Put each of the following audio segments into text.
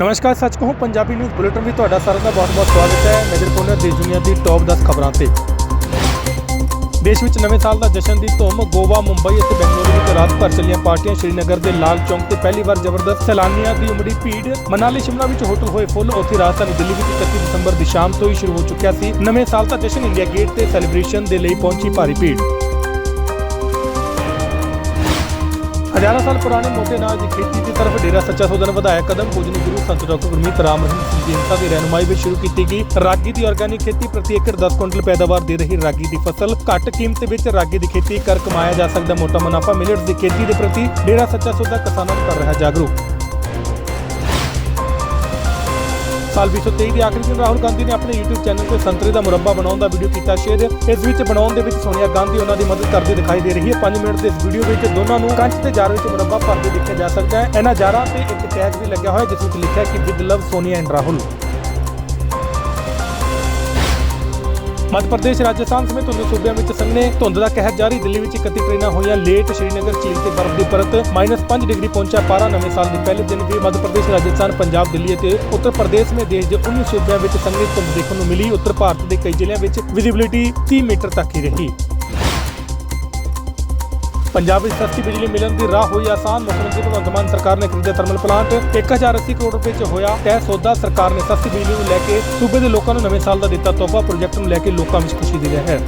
ਨਮਸਕਾਰ, ਸੱਚ ਕਹੂੰ, ਪੰਜਾਬੀ ਨਿਊਜ਼ ਬੁਲੇਟਿਨ ਵਿੱਚ ਤੁਹਾਡਾ ਸਾਰਿਆਂ ਦਾ ਬਹੁਤ-ਬਹੁਤ ਸਵਾਗਤ ਹੈ ਨਜ਼ਰ ਪਾਉਂਦੇ ਦੇਸ਼ ਦੁਨੀਆ ਦੀ ਟੌਪ 10 ਖਬਰਾਂ ਤੇ। ਦੇਸ਼ ਵਿੱਚ ਨਵੇਂ ਸਾਲ ਦਾ ਜਸ਼ਨ ਦੀ ਧੁੰਮ ਗੋਵਾ ਮੁੰਬਈ ਅਤੇ ਬੈਂਗਲੁਰੂ ਵਿੱਚ ਰਾਤ ਭਰ ਚੱਲੀਆਂ ਪਾਰਟੀਆਂ ਸ਼੍ਰੀਨਗਰ ਦੇ ਲਾਲ ਚੌਂਕ ਤੇ ਪਹਿਲੀ ਵਾਰ ਜ਼ਬਰਦਸਤ ਸੈਲਾਨੀਆਂ ਦੀ ਉਮੜੀ, ਭੀੜ। ਮਨਾਲੀ, ਸ਼ਿਮਲਾ ਵਿੱਚ ਹੋਟਲ ਹੋਏ ਫੁੱਲ, ਉੱਥੇ ਰਾਜਧਾਨੀ ਦਿੱਲੀ ਵਿੱਚ 31 ਦਸੰਬਰ ਦੀ ਸ਼ਾਮ ਤੋਂ ਹੀ ਸ਼ੁਰੂ ਹੋ ਚੁੱਕਿਆ ਸੀ ਨਵੇਂ ਸਾਲ ਦਾ ਜਸ਼ਨ ਇੰਡੀਆ ਗੇਟ ਤੇ ਸੈਲੀਬ੍ਰੇਸ਼ਨ ਦੇ ਲਈ ਪਹੁੰਚੀ ਭਾਰੀ ਭੀੜ। ਹਜ਼ਾਰਾਂ ਸਾਲ ਪੁਰਾਣੇ ਮੋਟੇ ਅਨਾਜ ਦੀ ਖੇਤੀ ਦੀ ਤਰਫ ਡੇਰਾ ਸੱਚਾ ਸੌਦਾ ਨੇ ਵਧਾਇਆ ਕਦਮ। ਪੂਜਨੀ ਗੁਰੂ ਸੰਤ ਡਾਕਟਰ ਗੁਰਮੀਤ ਰਾਮ ਰਹੀਮ ਸਿੰਘ ਜੀ ਇੰਸਾ ਦੀ ਰਹਿਨੁਮਾਈ ਵਿੱਚ ਸ਼ੁਰੂ ਕੀਤੀ ਗਈ। ਰਾਗੀ ਦੀ ਆਰਗੈਨਿਕ ਖੇਤੀ ਪ੍ਰਤੀ ਏਕੜ 10 ਕੁਇੰਟਲ ਪੈਦਾਵਾਰ ਦੇ ਰਹੀ ਰਾਗੀ ਦੀ ਫਸਲ। ਘੱਟ ਕੀਮਤ ਵਿੱਚ ਰਾਗੀ ਦੀ ਖੇਤੀ ਕਰ ਕਮਾਇਆ ਜਾ ਸਕਦਾ। ਮੋਟਾ ਮੁਨਾਫਾ ਮਿਲਟਸ ਦੀ ਖੇਤੀ ਦੇ ਪ੍ਰਤੀ ਡੇਰਾ ਸੱਚਾ ਸੌਦਾ ਕਿਸਾਨਾਂ ਨੂੰ ਕਰ ਰਿਹਾ ਜਾਗਰੂਕ। ਸਾਲ 2023 ਦੇ ਆਖਰੀ ਦਿਨ ਰਾਹੁਲ ਗਾਂਧੀ ਨੇ ਆਪਣੇ YouTube ਚੈਨਲ ਤੇ ਸੰਤਰੇ ਦਾ ਮੁਰੱਬਾ ਬਣਾਉਣ ਦਾ ਵੀਡੀਓ ਕੀਤਾ ਸ਼ੇਅਰ ਇਸ ਵਿੱਚ ਬਣਾਉਣ ਦੇ ਵਿੱਚ ਸੋਨੀਆ ਗਾਂਧੀ ਉਹਨਾਂ ਦੀ ਮਦਦ ਕਰਦੀ ਦਿਖਾਈ ਦੇ ਰਹੀ ਹੈ। 5 ਮਿੰਟ ਦੇ ਇਸ ਵੀਡੀਓ ਵਿੱਚ ਦੋਨਾਂ ਨੂੰ ਕੰਚ ਤੇ ਜਾਰ ਵਿੱਚ ਮੁਰੱਬਾ ਭਰਦੇ ਦੇਖਿਆ ਜਾ ਸਕਦਾ ਹੈ। ਇਹਨਾਂ ਜਾਰਾਂ ਤੇ ਇੱਕ ਟੈਗ ਵੀ ਲੱਗਿਆ ਹੋਇਆ ਜਿਸ ਵਿੱਚ ਲਿਖਿਆ ਕਿ with love Sonia and Rahul Madhya Pradesh, Rajasthan ਸਮੇਤ ਧੁੰਦ ਸੂਬਿਆਂ ਵਿੱਚ ਸੰਘਣੇ ਧੁੰਦ ਦਾ ਕਹਿਰ ਜਾਰੀ। ਦਿੱਲੀ ਵਿੱਚ 31 ਟ੍ਰੇਨਾਂ ਹੋਈਆਂ ਲੇਟ ਸ਼੍ਰੀਨਗਰ, ਝੀਲ ਤੇ ਬਰਫ਼ ਦੀ ਪਰਤ -5 ਡਿਗਰੀ ਪਹੁੰਚਿਆ ਪਾਰਾ ਨਵੇਂ ਸਾਲ ਦੇ ਪਹਿਲੇ ਦਿਨ ਵੀ। ਮੱਧ ਪ੍ਰਦੇਸ਼, ਰਾਜਸਥਾਨ, ਪੰਜਾਬ, ਦਿੱਲੀ ਅਤੇ ਉੱਤਰ ਪ੍ਰਦੇਸ਼ ਸਮੇਤ ਦੇਸ਼ ਦੇ 19 ਸੂਬਿਆਂ ਵਿੱਚ ਸੰਘਣੀ ਧੁੰਦ ਦੇਖਣ ਨੂੰ ਮਿਲੀ। ਉੱਤਰ ਭਾਰਤ ਦੇ ਕਈ ਜ਼ਿਲ੍ਹਿਆਂ ਵਿੱਚ ਵਿਜ਼ਿਬਿਲਿਟੀ 30 ਮੀਟਰ ਤੱਕ ਹੀ ਰਹੀ। ਪੰਜਾਬ ਵਿੱਚ ਸਸਤੀ ਬਿਜਲੀ ਮਿਲਣ ਦੀ ਰਾਹ ਹੋਈ ਆਸਾਨ, ਮੁੱਖ ਮੰਤਰੀ ਭਗਵੰਤ ਮਾਨ ਸਰਕਾਰ ਨੇ ਖਰੀਦਿਆ ਥਰਮਲ ਪਲਾਂਟ 1080 ਕਰੋੜ ਰੁਪਏ 'ਚ ਹੋਇਆ ਤੈਅ ਸੌਦਾ, ਸਰਕਾਰ ਨੇ ਸਸਤੀ ਬਿਜਲੀ ਨੂੰ ਲੈ ਕੇ ਸੂਬੇ ਦੇ ਲੋਕਾਂ ਨੂੰ ਨਵੇਂ ਸਾਲ ਦਾ ਦਿੱਤਾ ਤੋਹਫਾ ਪ੍ਰੋਜੈਕਟ ਨੂੰ ਲੈ ਕੇ ਲੋਕਾਂ ਵਿੱਚ ਖੁਸ਼ੀ ਦੀ ਲਹਿਰ।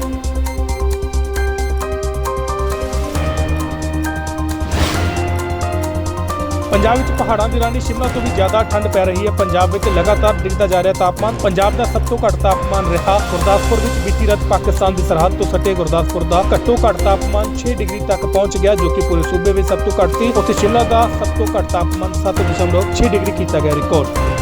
ਪੰਜਾਬ ਵਿੱਚ ਪਹਾੜਾਂ ਦੀ ਰਾਣੀ ਸ਼ਿਮਲਾ ਤੋਂ ਵੀ ਜ਼ਿਆਦਾ ਠੰਡ ਪੈ ਰਹੀ ਹੈ। ਪੰਜਾਬ ਵਿੱਚ ਲਗਾਤਾਰ ਡਿੱਗਦਾ ਜਾ ਰਿਹਾ ਤਾਪਮਾਨ। ਪੰਜਾਬ ਦਾ ਸਭ ਤੋਂ ਘੱਟ ਤਾਪਮਾਨ ਰਿਹਾ ਗੁਰਦਾਸਪੁਰ ਵਿੱਚ। ਬੀਤੀ ਰਾਤ ਪਾਕਿਸਤਾਨ ਦੀ ਸਰਹੱਦ ਤੋਂ ਸਟੇ ਗੁਰਦਾਸਪੁਰ ਦਾ ਘੱਟੋ ਘੱਟ ਤਾਪਮਾਨ 6 ਡਿਗਰੀ ਤੱਕ ਪਹੁੰਚ ਗਿਆ, ਜੋ ਕਿ ਪੂਰੇ ਸੂਬੇ ਵਿੱਚ ਸਭ ਤੋਂ ਘੱਟ ਸੀ। ਉੱਥੇ ਸ਼ਿਮਲਾ ਦਾ ਸਭ ਤੋਂ ਘੱਟ ਤਾਪਮਾਨ 7.6 ਡਿਗਰੀ ਕੀਤਾ ਗਿਆ ਰਿਕਾਰਡ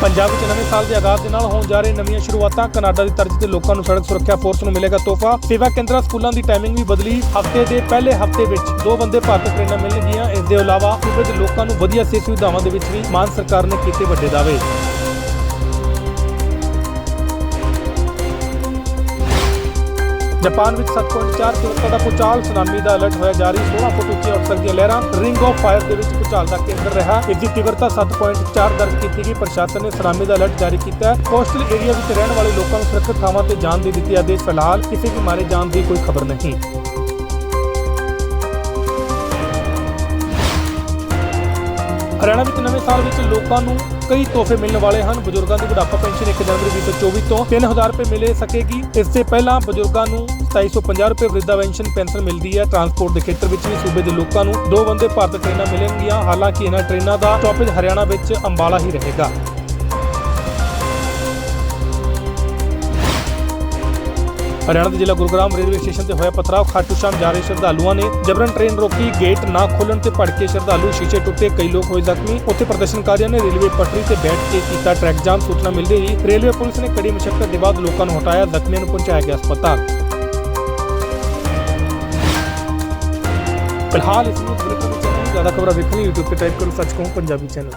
ਪੰਜਾਬ ਵਿੱਚ ਨਵੇਂ ਸਾਲ ਦੇ ਆਗਾਜ਼ ਦੇ ਨਾਲ ਹੋਣ ਜਾ ਰਹੇ ਨਵੀਆਂ ਸ਼ੁਰੂਆਤਾਂ, ਕਨਾਡਾ ਦੀ ਤਰਜ਼ ਤੇ ਲੋਕਾਂ ਨੂੰ ਸੜਕ ਸੁਰੱਖਿਆ ਫੋਰਸ ਨੂੰ ਮਿਲੇਗਾ ਤੋਹਫਾ। ਸੇਵਾ ਕੇਂਦਰਾਂ, ਸਕੂਲਾਂ ਦੀ ਟਾਈਮਿੰਗ ਵੀ ਬਦਲੀ। ਹਫ਼ਤੇ ਦੇ ਪਹਿਲੇ ਹਫ਼ਤੇ ਵਿੱਚ ਦੋ ਬੰਦੇ ਭਾਰਤ ਟ੍ਰੇਨਾਂ ਮਿਲਣਗੀਆਂ। ਇਸ ਦੇ ਇਲਾਵਾ ਸੂਬੇ ਦੇ ਲੋਕਾਂ ਨੂੰ ਵਧੀਆ ਸਿਹਤ ਸੁਵਿਧਾਵਾਂ ਦੇ ਵਿੱਚ ਵੀ ਮਾਨ ਸਰਕਾਰ ਨੇ ਕੀਤੇ ਵੱਡੇ ਦਾਅਵੇ। ਜਾਪਾਨ ਵਿੱਚ 7.4 ਤੀਵਰਤਾ ਦਾ ਭੂਚਾਲ, ਸੁਨਾਮੀ ਦਾ ਅਲਰਟ ਹੋਇਆ ਜਾਰੀ 16 ਫੁੱਟ ਉੱਚੀਆਂ ਉੱਠ ਸਕਦੀਆਂ ਲਹਿਰਾਂ ਰਿੰਗ ਆਫ ਫਾਇਰ ਦੇ ਵਿੱਚ ਭੂਚਾਲ ਦਾ ਕੇਂਦਰ ਰਿਹਾ। ਇਸ ਦੀ ਤੀਵਰਤਾ 7.4 ਦਰਜ ਕੀਤੀ ਗਈ, ਪ੍ਰਸ਼ਾਸਨ ਨੇ ਸੁਨਾਮੀ ਦਾ ਅਲਰਟ ਜਾਰੀ ਕੀਤਾ ਹੈ। ਕੋਸਟਲ ਏਰੀਆ ਵਿੱਚ ਰਹਿਣ ਵਾਲੇ ਲੋਕਾਂ ਨੂੰ ਸੁਰੱਖਿਅਤ ਥਾਵਾਂ ਤੇ ਜਾਣ ਦੀ ਦਿੱਤੀ ਆਦੇਸ਼। ਫਿਲਹਾਲ ਕਿਸੇ ਵੀ ਮਾਰੇ ਜਾਣ ਦੀ ਕੋਈ ਖਬਰ ਨਹੀਂ। ਹਰਿਆਣਾ ਵਿੱਚ ਨਵੇਂ ਸਾਲ ਵਿੱਚ ਲੋਕਾਂ ਨੂੰ ਕਈ ਤੋਹਫੇ ਮਿਲਣ ਵਾਲੇ ਹਨ। ਬਜ਼ੁਰਗਾਂ ਦੀ ਬੁਢਾਪਾ ਪੈਨਸ਼ਨ 1 ਜਨਵਰੀ 2024 ਤੋਂ 3000 ਰੁਪਏ ਮਿਲੇ ਸਕੇਗੀ। ਇਸ ਤੋਂ ਪਹਿਲਾਂ ਬਜ਼ੁਰਗਾਂ ਨੂੰ 2750 ਰੁਪਏ ਵ੍ਰਿਧਾ ਪੈਨਸ਼ਨ ਪੈਨਸ਼ਨ ਮਿਲਦੀ ਹੈ। ਟਰਾਂਸਪੋਰਟ ਦੇ ਖੇਤਰ ਵਿੱਚ ਵੀ ਸੂਬੇ ਦੇ ਲੋਕਾਂ ਨੂੰ ਦੋ ਵੰਦੇ ਭਾਰਤ ਟ੍ਰੇਨਾਂ ਮਿਲਣਗੀਆਂ। ਹਾਲਾਂਕਿ ਇਹਨਾਂ ਟ੍ਰੇਨਾਂ ਦਾ ਸਟਾਪੇਜ ਹਰਿਆਣਾ ਵਿੱਚ ਅੰਬਾਲਾ ਹੀ ਰਹੇਗਾ। ਹਰਿਆਣਾ ਦੇ ਜ਼ਿਲ੍ਹਾ ਗੁਰੂਗ੍ਰਾਮ ਰੇਲਵੇ ਸਟੇਸ਼ਨ ਤੇ ਹੋਇਆ ਪਥਰਾਵ, ਖਾਟੂ ਸ਼ਾਮ ਜਾ ਰਹੇ ਸ਼ਰਧਾਲੂਆਂ ਨੇ ਜਬਰਨ ਟ੍ਰੇਨ ਰੋਕੀ, ਗੇਟ ਨਾ ਖੋਲਣ ਤੇ ਭੜਕੇ ਸ਼ਰਧਾਲੂ ਸ਼ੀਸ਼ੇ ਟੁੱਟੇ, ਕਈ ਲੋਕ ਹੋਏ ਜ਼ਖਮੀ। ਉੱਥੇ ਪ੍ਰਦਰਸ਼ਨਕਾਰੀਆਂ ਨੇ ਰੇਲਵੇ ਪਟੜੀ ਤੇ ਬੈਠ ਕੇ ਕੀਤਾ ਟਰੈਕ ਜਾਮ ਸੂਚਨਾ ਮਿਲਦੇ ਹੀ ਰੇਲਵੇ ਪੁਲਿਸ ਨੇ ਕੜੀ ਮਸ਼ੱਕਤ ਦੇ ਬਾਅਦ ਲੋਕਾਂ ਨੂੰ ਹਟਾਇਆ, ਜ਼ਖਮੀਆਂ ਨੂੰ ਪਹੁੰਚਾਇਆ ਗਿਆ ਹਸਪਤਾਲ। ਫਿਲਹਾਲ ਇਸ ਨੂੰ ਜ਼ਿਆਦਾ ਖਬਰਾਂ ਵੇਖਣ ਲਈ YouTube ਤੇ ਟਾਈਪ ਕਰੋ ਸੱਚ ਕਹੂੰ ਪੰਜਾਬੀ ਚੈਨਲ